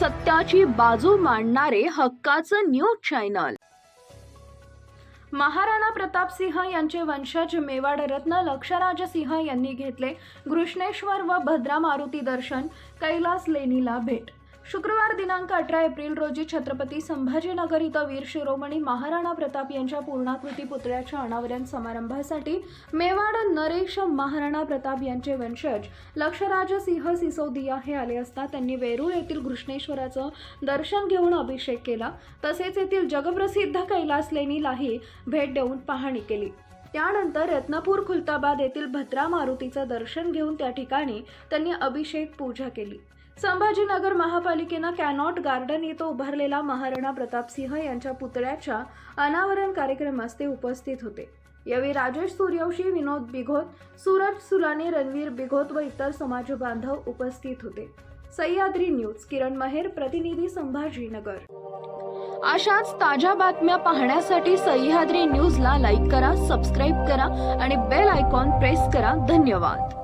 सत्याची बाजू मांडणारे हक्काचं न्यूज चॅनल. महाराणा प्रताप सिंह यांचे वंशज मेवाड रत्न लक्षराज सिंह यांनी घेतले. घृष्णेश्वर व भद्रा मारुती दर्शन कैलास लेणीला भेट. शुक्रवार दिनांक अठरा एप्रिल रोजी छत्रपती संभाजीनगर इथं वीर शिरोमणी महाराणा प्रताप यांच्या पूर्णाकृती पुतळ्याच्या अनावरण समारंभासाठी मेवाड नरेश महाराणा प्रताप यांचे वंशज लक्षराज सिंह सिसोदिया हे आले असता त्यांनी वेरूळ येथील घृष्णेश्वराचं दर्शन घेऊन अभिषेक केला. तसेच येथील जगप्रसिद्ध कैलास लेणीलाही भेट देऊन पाहणी केली. त्यानंतर रत्नापूर खुलताबाद येथील भद्रा मारुतीचं दर्शन घेऊन त्या ठिकाणी त्यांनी अभिषेक पूजा केली. संभाजीनगर महापालिकेनं कॅनॉट गार्डन येथे उभारलेला महाराणा प्रतापसिंह यांच्या पुतळ्याच्या अनावरण कार्यक्रमास ते उपस्थित होते. यावेळी राजेश सूर्यवंशी विनोद बिघोत सूरज सुलाने रणवीर बिघोत व इतर समाज बांधव उपस्थित होते. सह्याद्री न्यूज किरण महेर प्रतिनिधी संभाजीनगर. अशाच ताज्या बातम्या पाहण्यासाठी सह्याद्री न्यूजला लाईक करा सबस्क्राईब करा आणि बेल आयकॉन प्रेस करा. धन्यवाद.